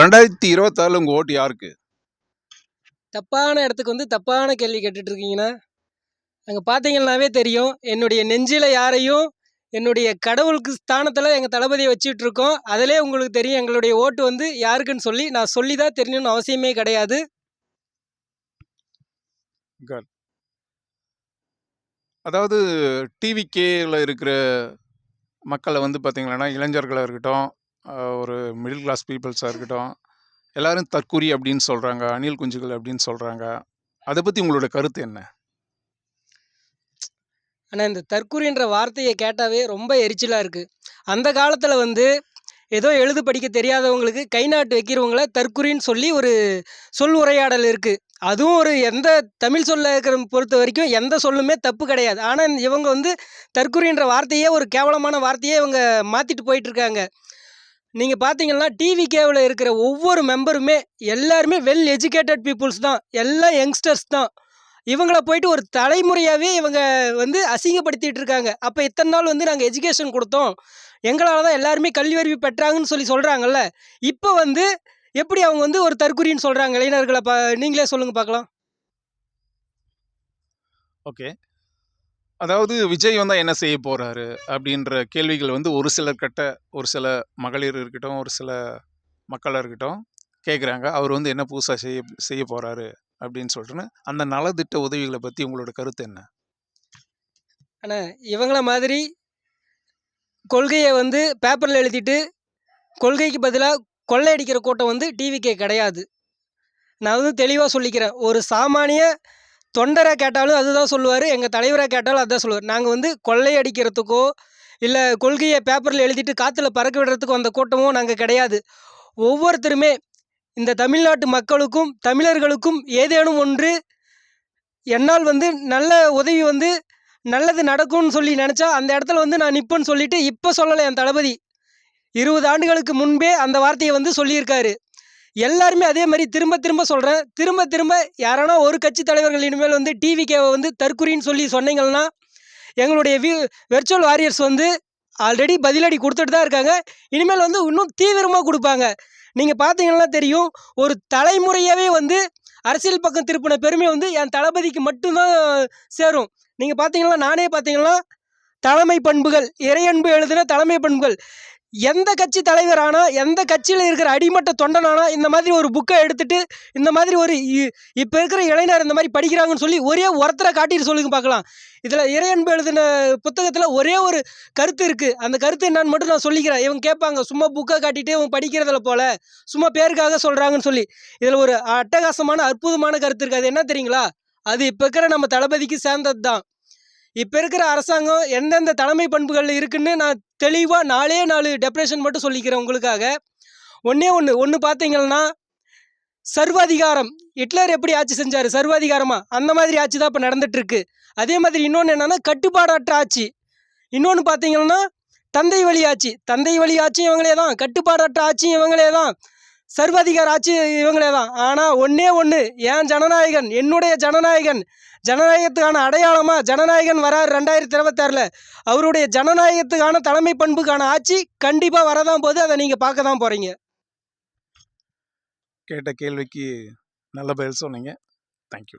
ரெண்டாயிரத்தி இருபத்தாறில் உங்கள் ஓட்டு யாருக்கு? தப்பான இடத்துக்கு வந்து தப்பான கேள்வி கேட்டுட்டு இருக்கீங்கன்னா அங்கே பார்த்தீங்கன்னாவே தெரியும் என்னுடைய நெஞ்சில் யாரையும் என்னுடைய கடவுளுக்கு ஸ்தானத்தில் எங்கள் தளபதியை வச்சுட்டு இருக்கோம் அதிலே உங்களுக்கு தெரியும் எங்களுடைய ஓட்டு வந்து யாருக்குன்னு சொல்லி நான் சொல்லி தான் தெரியணும்னு அவசியமே கிடையாது. அதாவது டிவிகேல இருக்கிற மக்களை வந்து பார்த்தீங்கன்னா இளைஞர்களாக இருக்கட்டும் ஒரு மிடில் கிளாஸ் பீப்புள்ஸாக இருக்கட்டும். எல்லாரும் தற்குறி அப்படின்னு சொல்கிறாங்க அணில் குஞ்சுகள் அப்படின்னு சொல்கிறாங்க அதை பற்றி உங்களோட கருத்து என்ன? ஆனால் இந்த தற்கூரின்ற வார்த்தையை கேட்டாவே ரொம்ப எரிச்சலாக இருக்குது அந்த காலத்தில் வந்து ஏதோ எழுது படிக்க தெரியாதவங்களுக்கு கை நாட்டு வைக்கிறவங்கள தற்குறின்னு சொல்லி ஒரு சொல் உரையாடல் இருக்குது அதுவும் ஒரு எந்த தமிழ் சொல்ல இருக்கிற பொறுத்த வரைக்கும் எந்த சொல்லுமே தப்பு கிடையாது. ஆனால் இவங்க வந்து தற்குறின்ற வார்த்தையே ஒரு கேவலமான வார்த்தையே இவங்க மாற்றிட்டு போயிட்டுருக்காங்க நீங்கள் பார்த்தீங்கன்னா டிவி கேவில் இருக்கிற ஒவ்வொரு மெம்பருமே எல்லாருமே வெல் எஜுகேட்டட் பீப்புள்ஸ் தான். எல்லாம் யங்ஸ்டர்ஸ் தான். இவங்கள போயிட்டு ஒரு தலைமுறையாகவே இவங்க வந்து அசிங்கப்படுத்திகிட்டு இருக்காங்க. அப்போ இத்தனை நாள் வந்து நாங்கள் எஜுகேஷன் கொடுத்தோம். எங்களால் தான் எல்லாருமே கல்வி அறிவு பெற்றாங்கன்னு சொல்லி சொல்கிறாங்கல்ல இப்போ வந்து எப்படி அவங்க வந்து ஒரு தற்குறின்னு சொல்கிறாங்க இளைஞர்களை பா நீங்களே சொல்லுங்கள் பார்க்கலாம். ஓகே. அதாவது விஜய் வந்தால் என்ன செய்ய போகிறாரு அப்படின்ற கேள்விகள் வந்து ஒரு சிலர்கிட்ட ஒரு சில மகளிர் இருக்கட்டும் ஒரு சில மக்களாக இருக்கட்டும் கேட்குறாங்க அவர் வந்து என்ன புதுசாக செய்ய செய்ய போகிறாரு அப்படின்னு சொல்லிட்டுன்னு அந்த நலத்திட்ட உதவிகளை பற்றி உங்களோட கருத்து என்ன? ஆனால் இவங்கள மாதிரி கொள்கையை வந்து பேப்பரில் எழுதிட்டு கொள்கைக்கு பதிலாக கொள்ளையடிக்கிற கூட்டம் வந்து டிவிக்கே கிடையாது. நான் வந்து தெளிவாக சொல்லிக்கிறேன். ஒரு சாமானிய தொண்டரை கேட்டாலும் அதுதான் சொல்லுவார் எங்கள் தலைவரை கேட்டாலும் அதுதான் சொல்லுவார். நாங்கள் வந்து கொள்ளையடிக்கிறதுக்கோ இல்லை கொள்கையை பேப்பரில் எழுதிட்டு காற்றுல பறக்க விடுறதுக்கோ அந்த கூட்டமோ நாங்கள் கிடையாது. ஒவ்வொருத்தருமே இந்த தமிழ்நாட்டு மக்களுக்கும் தமிழர்களுக்கும் ஏதேனும் ஒன்று என்னால் வந்து நல்ல உதவி வந்து நல்லது நடக்கும்னு சொல்லி நினச்சா அந்த இடத்துல வந்து நான் நிற்பேன்னு சொல்லிட்டு இப்போ சொல்லலை என் தளபதி. இருபது ஆண்டுகளுக்கு முன்பே அந்த வார்த்தையை வந்து சொல்லியிருக்காரு. எல்லாருமே அதே மாதிரி திரும்ப திரும்ப சொல்கிறேன் திரும்ப திரும்ப யாரானா ஒரு கட்சி தலைவர்கள் இனிமேல் வந்து டிவிகேவை வந்து தற்குறின்னு சொல்லி சொன்னீங்கன்னா எங்களுடைய வியூ வெர்ச்சுவல் வாரியர்ஸ் வந்து ஆல்ரெடி பதிலடி கொடுத்துட்டு தான் இருக்காங்க. இனிமேல் வந்து இன்னும் தீவிரமாக கொடுப்பாங்க. நீங்கள் பார்த்தீங்கன்னா தெரியும் ஒரு தலைமுறையாகவே வந்து அரசியல் பக்கம் திருப்பின பெருமை வந்து என் தளபதிக்கு மட்டும்தான் சேரும். நீங்கள் பார்த்தீங்கன்னா நானே பார்த்தீங்கன்னா தலைமை பண்புகள் இறையன்பு எழுதின தலைமை பண்புகள் எந்த கட்சி தலைவரானா எந்த கட்சியில் இருக்கிற அடிமட்ட தொண்டனானா இந்த மாதிரி ஒரு புக்கை எடுத்துட்டு இந்த மாதிரி ஒரு இப்போ இருக்கிற இளைஞர் இந்த மாதிரி படிக்கிறாங்கன்னு சொல்லி ஒரே ஒருத்தரை காட்டிட்டு சொல்லுங்க பார்க்கலாம். இதில் இறையன்பு எழுதின புத்தகத்தில் ஒரே ஒரு கருத்து இருக்குது அந்த கருத்து என்னன்னு மட்டும் நான் சொல்லிக்கிறேன். இவங்க கேட்பாங்க சும்மா புக்கை காட்டிட்டு இவங்க படிக்கிறதில்ல போல. சும்மா பேருக்காக சொல்கிறாங்கன்னு சொல்லி. இதில் ஒரு அட்டகாசமான அற்புதமான கருத்து இருக்குது அது என்ன தெரியுங்களா? அது இப்போ இருக்கிற நம்ம தளபதிக்கு சேர்ந்தது தான் இப்போ இருக்கிற அரசாங்கம் எந்தெந்த தலைமை பண்புகள் இருக்குன்னு நான் தெளிவாக நாலே நாலு டெப்ரேஷன் மட்டும் சொல்லிக்கிறேன் உங்களுக்காக. ஒன்றே ஒன்று ஒன்று பார்த்தீங்கன்னா சர்வாதிகாரம். ஹிட்லர் எப்படி ஆட்சி செஞ்சார்? சர்வாதிகாரமாக அந்த மாதிரி ஆட்சி தான் இப்போ நடந்துட்டுருக்கு. அதே மாதிரி இன்னொன்று என்னென்னா கட்டுப்பாடற்ற ஆட்சி. இன்னொன்று பார்த்தீங்கன்னா தந்தை வழி ஆட்சி. தந்தை வழி ஆட்சியும் இவங்களே தான் கட்டுப்பாடற்ற ஆட்சியும் இவங்களே தான் சர்வாதிகார ஆட்சி இவங்களே தான் ஆனால் ஒன்றே ஒன்று ஏன் ஜனநாயகன்? என்னுடைய ஜனநாயகன். ஜனநாயகத்துக்கான அடையாளமாக ஜனநாயகன் வரார் ரெண்டாயிரத்தி இருபத்தாறில். அவருடைய ஜனநாயகத்துக்கான தலைமை பண்புக்கான ஆட்சி கண்டிப்பாக வரதான் போது அதை நீங்கள் பார்க்க தான் போகிறீங்க கேட்ட கேள்விக்கு நல்ல பதில் சொன்னீங்க. தேங்க்யூ